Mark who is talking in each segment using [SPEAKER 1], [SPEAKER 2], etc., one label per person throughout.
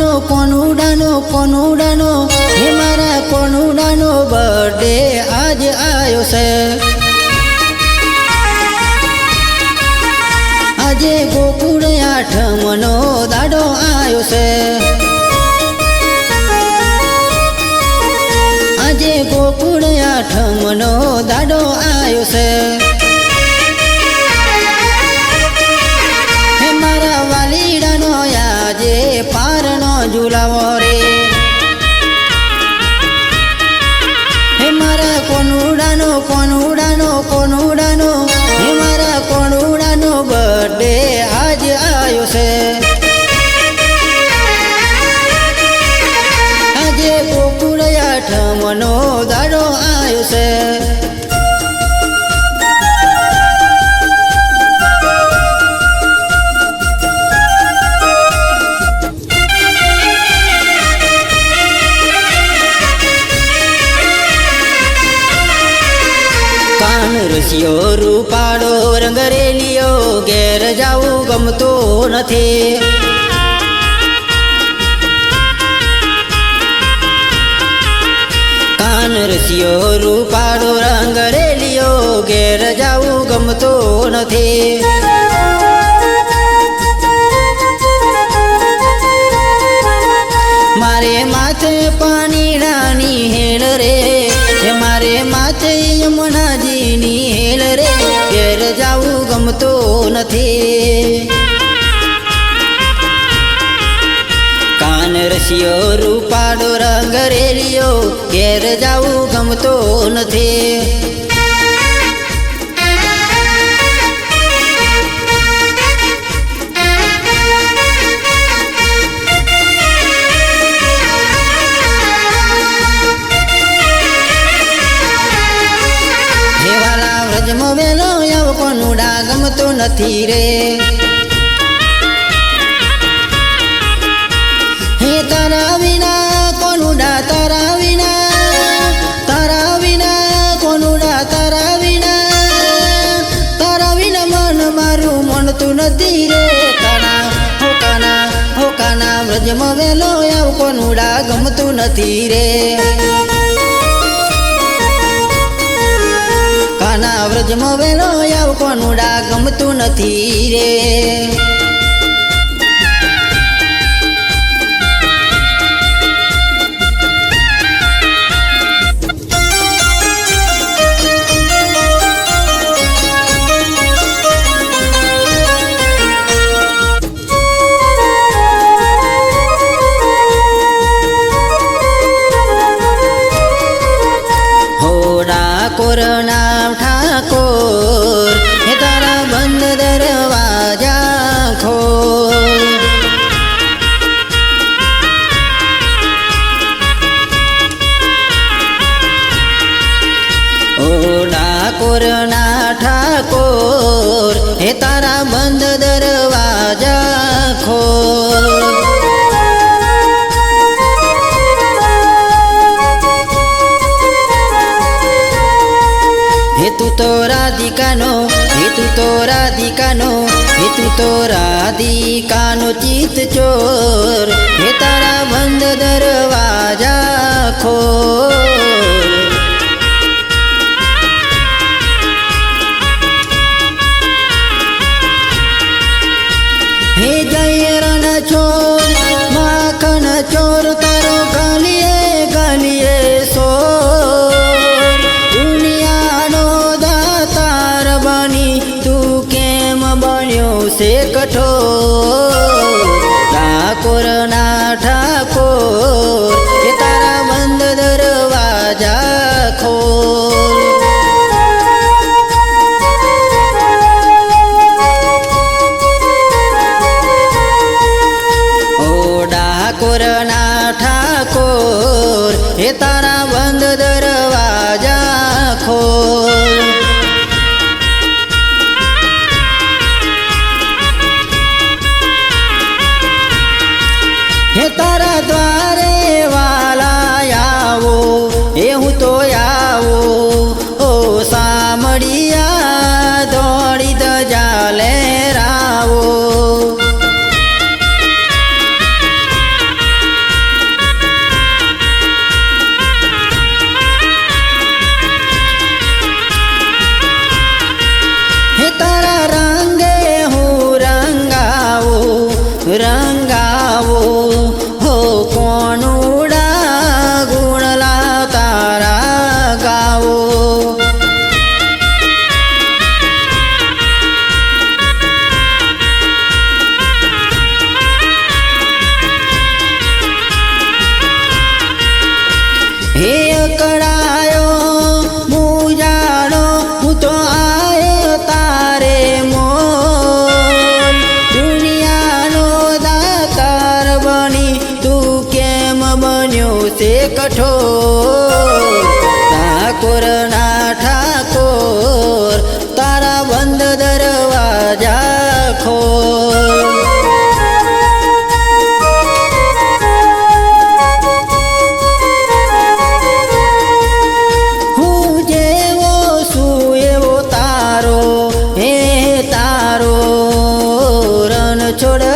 [SPEAKER 1] કોનુડાનો કોનુડાનો કોનુડાનો હે મારા કોનુડાનો બર્થડે આજ આવ્યો છે. આજે ગોકુળ આઠમનો દાડો આવ્યો છે. આજે ગોકુળ આઠમનો દાડો આવ્યો છે. નથી કાન રસિયો રૂપાળો રંગરેલિયો ઘેર જાવું ગમતો નથી. કાન રૂપાળો, રંગ રેલિયો ઘેર જાવું ગમતો નથી. હેવાલા વ્રજમાં વેલો આવ કોનુડા ગમતો નથી રે. ગમતું નથી રે. કાના વ્રજમાં વેલો આવ કોનુડા ગમતું નથી રે. ડાકોર ના ઠાકોર, હે તારા બંધ દરવાજા ખોલ હેતુ તો રાધિકાનો હેતુ તો રાધિકાનો હેતુ તો રાધિકાનો ચિત ચોર. હે તારા બંધ દરવાજા ખોલ ના હે તારા રંગાવો તે કઠોર. ઠાકોર ના ઠાકોર તારા બંધ દરવાજા ખોર. छोड़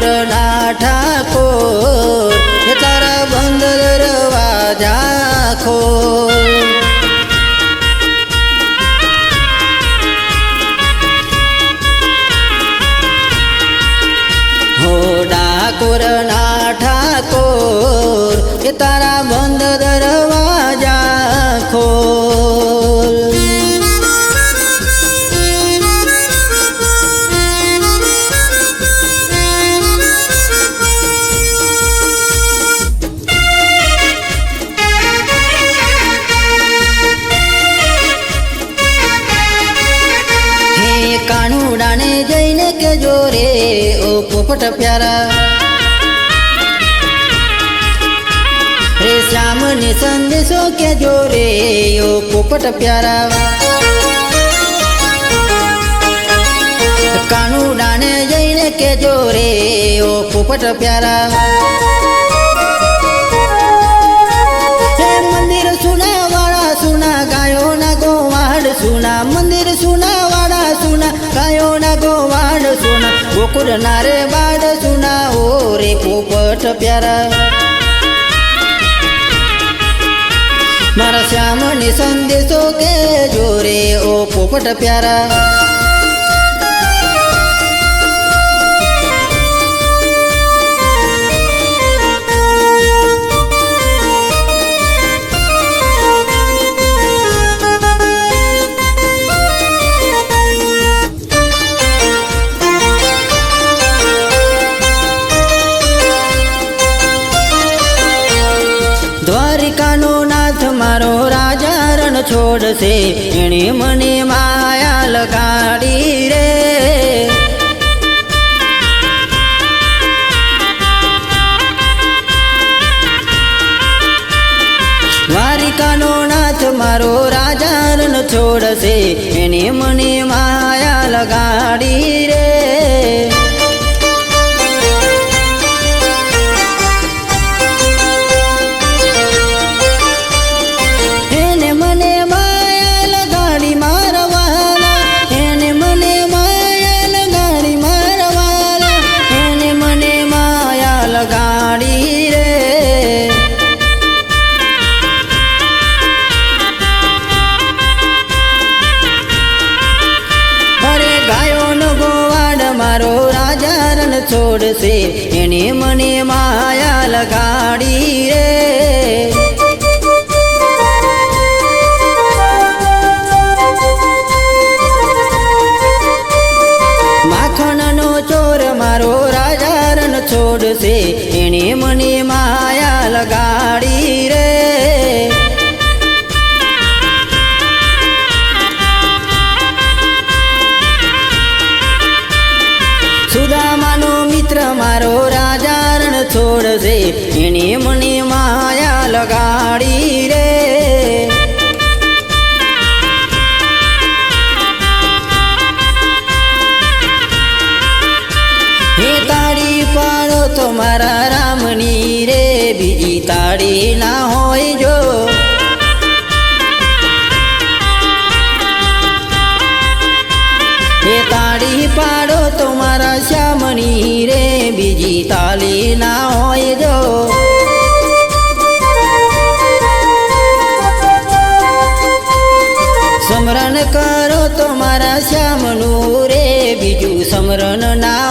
[SPEAKER 1] મોરલા ઠાકોર. ભગત પ્યારા. રે શ્યામ ને સંદેશો કે જો રે યો પોપટ પ્યારા કાનું ડાને જઈને કે જો રે, ઓ પોપટ પ્યારા સુના મંદિર સુના વાડા સુના ગાયો ના ગોવાડ સુના ગોકુર ના રે છો પ્યારા. મારા શ્યામની સંદેશો કે જોરે ઓ પોપટ પ્યારા. મને માયા લગાડી ના હોય જો. સ્મરણ કરો તમારા મારા શ્યામનું રે બીજું સ્મરણ ના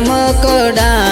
[SPEAKER 1] મકડા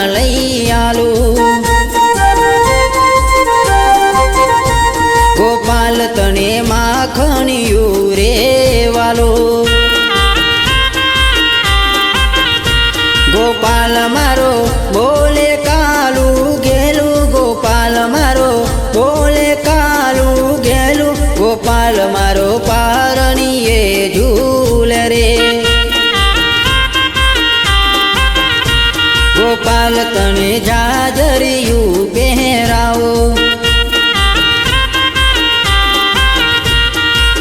[SPEAKER 1] ગોપાલ તને જાજરિયું પહેરાવો.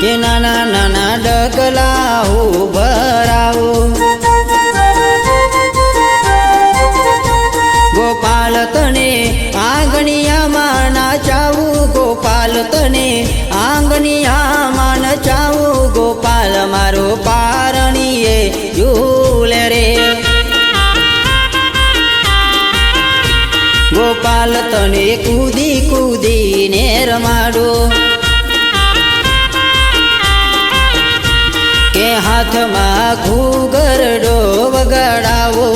[SPEAKER 1] કે નાના નાના ડગલાઓ ભરાવો. લાલ તને કૂદી કૂદીને રમાડો. કે હાથમાં ઘૂગરડો વગાડાવો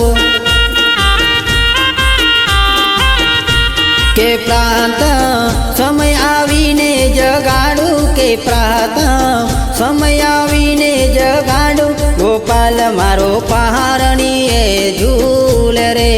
[SPEAKER 1] કે પ્રાંત સમય આવીને જગાડું, કે પ્રાંત સમય આવીને જગાડું. ગોપાલ મારો પહારણીએ ઝૂલ રે.